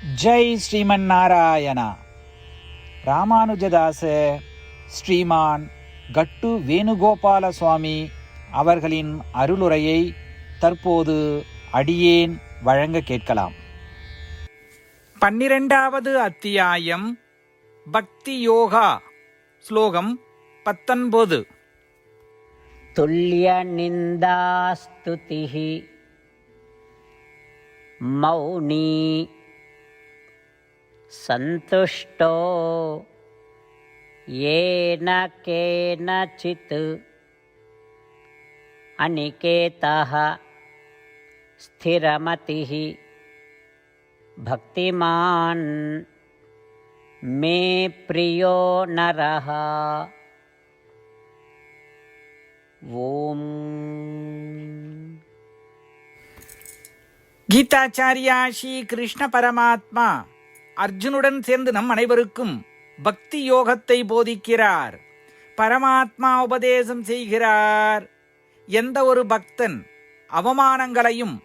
ஜெய் ஸ்ரீமன் நாராயணா ராமானுஜதாச ஸ்ரீமான் கட்டு வேணுகோபால சுவாமி அவர்களின் அருளுரையை தற்போது அடியேன் வழங்க கேட்கலாம். பன்னிரெண்டாவது அத்தியாயம் பக்தி யோகா ஸ்லோகம் பத்தொன்பது. துல்லிய நிந்தாஸ்துதி மௌனி संतुष्टो। ये न के न चित अनिकेतः स्थिरमति भक्तिमान मे प्रियो नरः। श्री कृष्ण परमात्मा அர்ஜுனுடன் சேர்ந்து நம் அனைவருக்கும் பக்தி யோகத்தை போதிக்கிறார். பரமாத்மா உபதேசம் செய்கிறார். எந்த ஒரு பக்தன் அவமானங்களையும்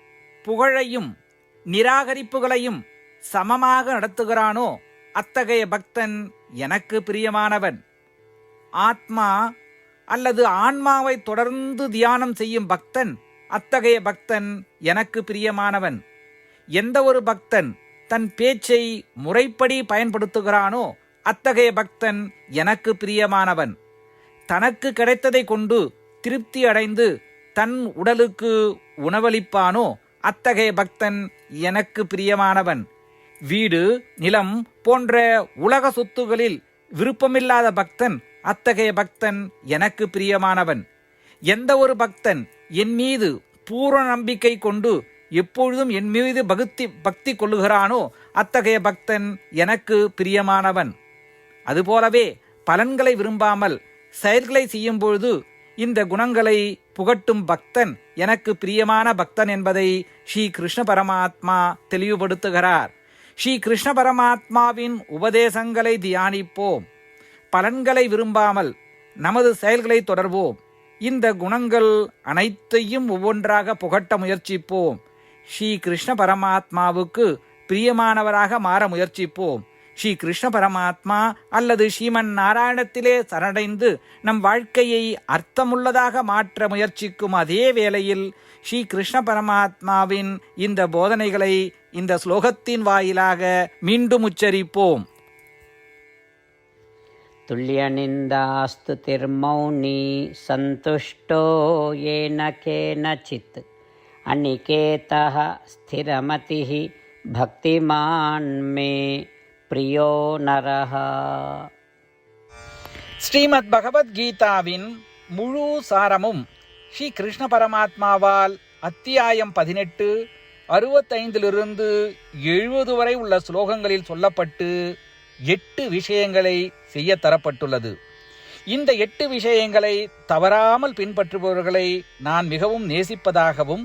புகழையும் நிராகரிப்புகளையும் சமமாக நடத்துகிறானோ அத்தகைய பக்தன் எனக்கு பிரியமானவன். ஆத்மா அல்லது ஆன்மாவை தொடர்ந்து தியானம் செய்யும் பக்தன் அத்தகைய பக்தன் எனக்கு பிரியமானவன். எந்த ஒரு பக்தன் தன் பேச்சை முறைப்படி பயன்படுத்துகிறானோ அத்தகைய பக்தன் எனக்கு பிரியமானவன். தனக்கு கிடைத்ததை கொண்டு திருப்தி அடைந்து தன் உடலுக்கு உணவளிப்பானோ அத்தகைய பக்தன் எனக்கு பிரியமானவன். வீடு நிலம் போன்ற உலக சொத்துகளில் விருப்பமில்லாத பக்தன் அத்தகைய பக்தன் எனக்கு பிரியமானவன். எந்த ஒரு பக்தன் என் மீது பூர்ண நம்பிக்கை கொண்டு எப்பொழுதும் என் மீது பக்தி பக்தி கொள்ளுகிறானோ அத்தகைய பக்தன் எனக்கு பிரியமானவன். அதுபோலவே பலன்களை விரும்பாமல் செயல்களை செய்யும் பொழுது இந்த குணங்களை புகட்டும் பக்தன் எனக்கு பிரியமான பக்தன் என்பதை ஸ்ரீ கிருஷ்ண பரமாத்மா தெளிவுபடுத்துகிறார். ஸ்ரீ கிருஷ்ண பரமாத்மாவின் உபதேசங்களை தியானிப்போம். பலன்களை விரும்பாமல் நமது செயல்களை தொடர்வோம். இந்த குணங்கள் அனைத்தையும் ஒவ்வொன்றாக புகட்ட முயற்சிப்போம். ஸ்ரீ கிருஷ்ண பரமாத்மாவுக்கு பிரியமானவராக மாற முயற்சிப்போம் ஸ்ரீ கிருஷ்ண பரமாத்மா அல்லது ஸ்ரீமன் நாராயணத்திலே சரணடைந்து நம் வாழ்க்கையை அர்த்தமுள்ளதாக மாற்ற முயற்சிக்கும் அதே வேளையில் ஸ்ரீ கிருஷ்ண பரமாத்மாவின் இந்த போதனைகளை இந்த ஸ்லோகத்தின் வாயிலாக மீண்டும் உச்சரிப்போம் तुल्यनिन्दास्तुतिर्मौनी सन्तुष्टो येन केनचित् अनिकेतः स्थिरमतिः भक्तिमान् मे प्रियो नरः ஸ்ரீமத் பகவத்கீதாவின் முழு சாரமும் ஸ்ரீ கிருஷ்ண பரமாத்மாவால் அத்தியாயம் பதினெட்டு அறுபத்தைந்திலிருந்து எழுபது வரை உள்ள ஸ்லோகங்களில் சொல்லப்பட்டு எட்டு விஷயங்களை செய்ய தரப்பட்டுள்ளது இந்த எட்டு விஷயங்களை தவறாமல் பின்பற்றுபவர்களை நான் மிகவும் நேசிப்பதாகவும்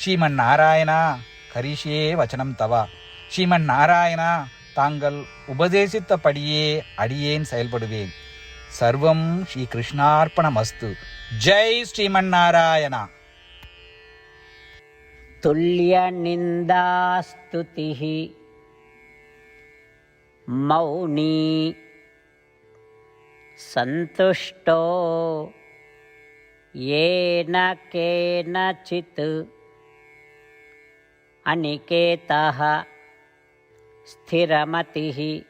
ஸ்ரீமன் நாராயணா கரிஷே வச்சனம் தவா ஸ்ரீமன் நாராயணா தாங்கள் உபதேசித்தபடியே அடியேன் செயல்படுவேன் சர்வம் ஸ்ரீ கிருஷ்ணார்ப்பணமஸ்து ஜெய் ஸ்ரீமன் நாராயணா तुल्यनिन्दास्तुतिः मौनी सन्तुष्टो येन केनचित् अनिकेतः स्थिरमतिः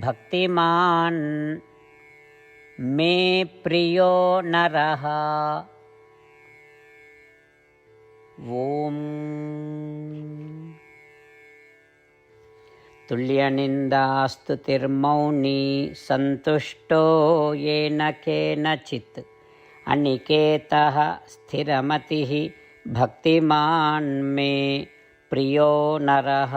भक्तिमान् मे प्रियो नरः। ॐ। तुल्यनिन्दास्तुतिर्मौनी सन्तुष्टो येन केनचित्। अनिकेतः स्थिरमतिः भक्तिमान् मे प्रियो नरः।